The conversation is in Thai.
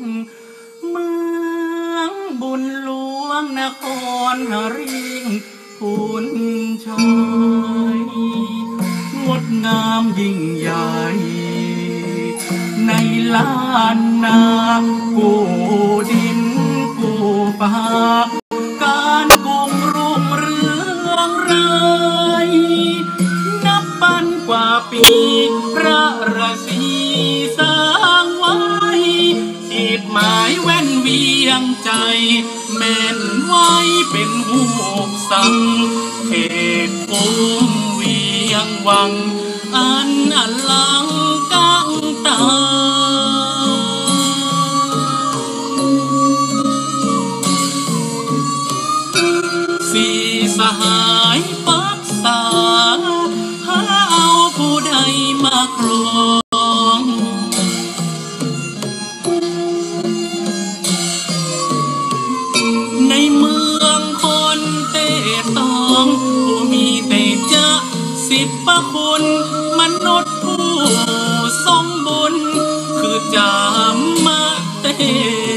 นเมืองบุญหลวงนครหริงพูนชัยง ยิ่งใหญ่ ในล้านนากู้ดินกู้ฟ้าการกรุงรุ่งเรืองเรนับปันกว่าปีพระราศีสร้างไว้ขีดหมายแว่นเวียงใจแม่นไว้เป็นหูกสังเขตภูมิเวียงวัง อันอลังกังตาสีสหายปักษาหาเอาผู้ใดมาครองในเมืองคนเตตองผู้มีแต่จะสิบประคุณ ษย์